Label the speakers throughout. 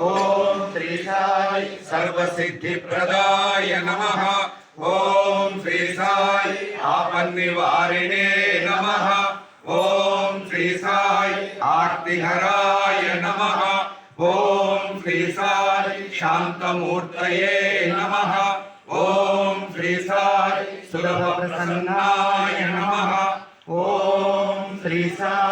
Speaker 1: ओम त्रिशाय सर्व सिद्धि
Speaker 2: प्रदाय
Speaker 3: नमः।
Speaker 2: ॐ श्रीसाय
Speaker 1: आपन्निवारिणे नमः।
Speaker 2: ॐ श्रीसाय
Speaker 1: आर्तिहराय नमः। ॐ शांत
Speaker 3: मूर्तये नमः।
Speaker 1: ॐ श्रीसाय सुलभप्रसन्नाय नमः। श्री साई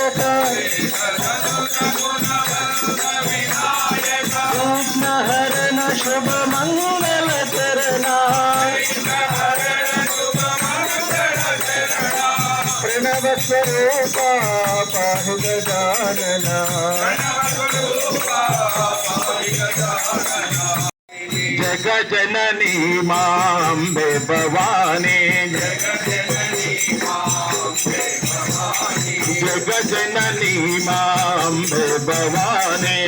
Speaker 4: जग जननी माम्बे भवानी। जग जननी माम्बे भवानी।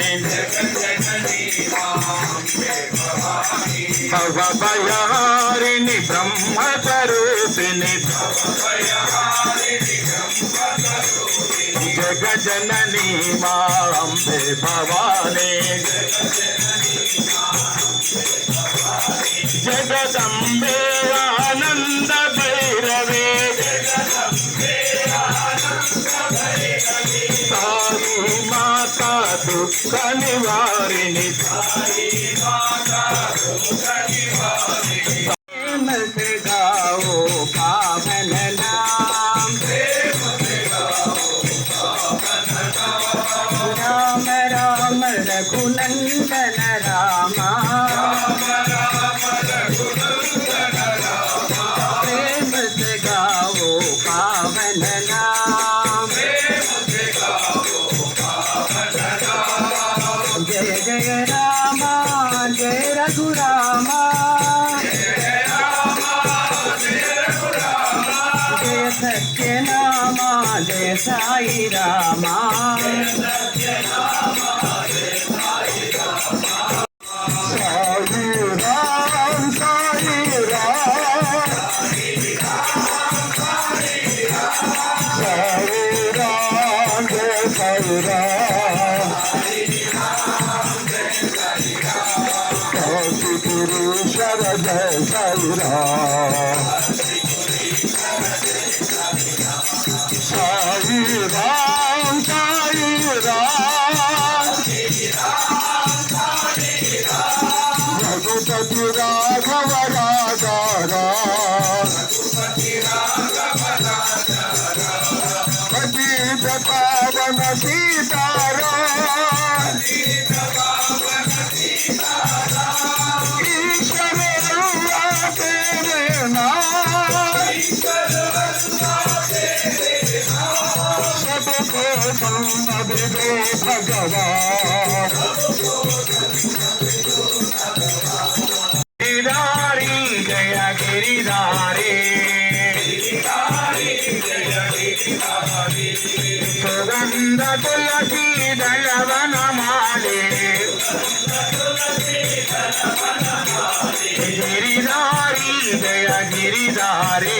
Speaker 4: भव भयारिणी ब्रह्म स्वरूपिणी జగజననీ మా అంబే భవానీ జగదంబే ఆనంద భైరవే తారీ మాతా దుఃఖ నివారిణి తారీ మాతా దుఃఖ నివారిణి काशी पुरुषर जय భగవా గిరిధారి జయ గిరిధారి సుగంధ తులసి దళవన మాలే గిరిధారి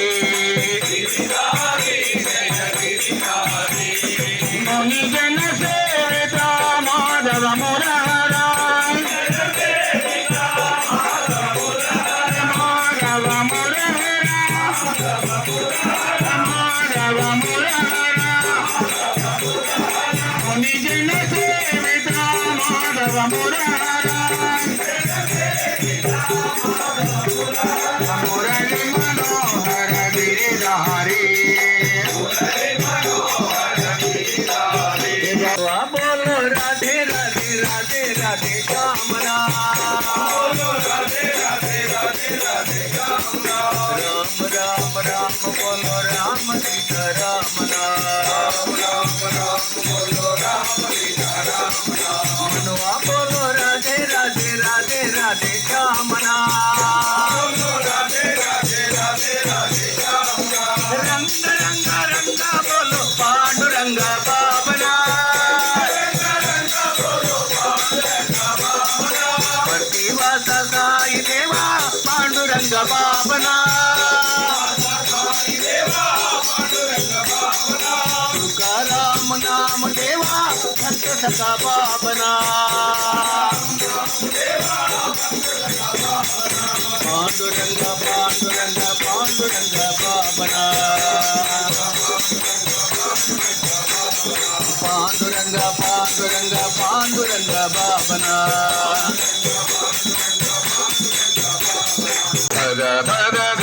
Speaker 4: నిజన సేవిత మాధవ మురారా
Speaker 1: పాండురంగ భావన తుకారామ నామ దేవా భక్త సఖా భావన పాండురంగ పాండురంగ పాండురంగ భావన పాండురంగ పాండురంగ పాండురంగ భావన
Speaker 4: da da da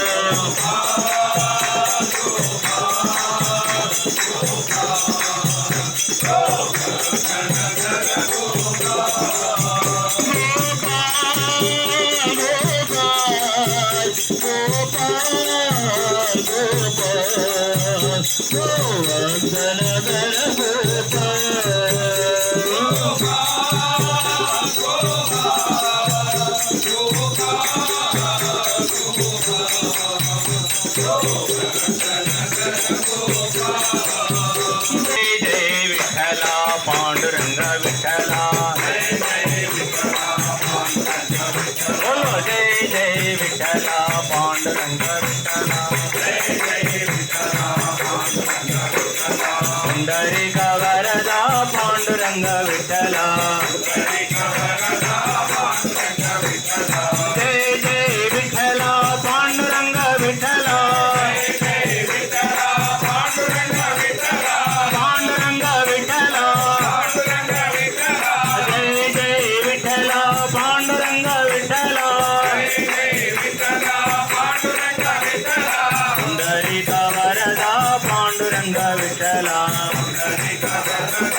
Speaker 1: Hey,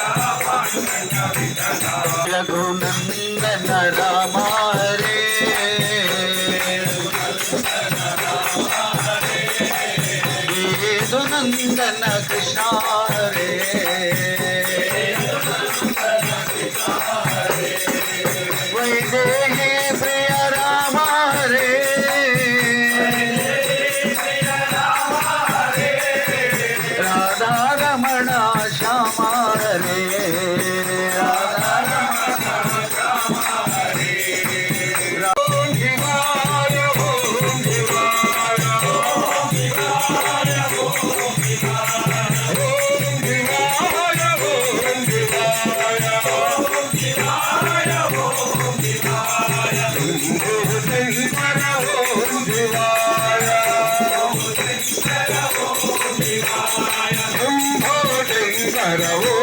Speaker 4: Shambho శంకరవో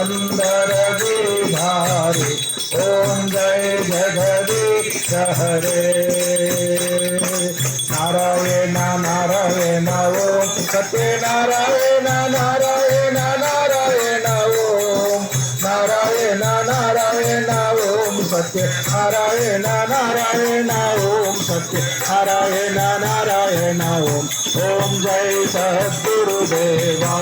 Speaker 4: सुंदर विधारे ओम जय जगदीश हरे नारायण नारायण ओम सत्य नारायण नारायण नारायण ओम नारायण नारायण ओम सत्य नारायण नारायण ओम सत्य नारायण नारायण ओम ओम जय सद्गुरुदेवा।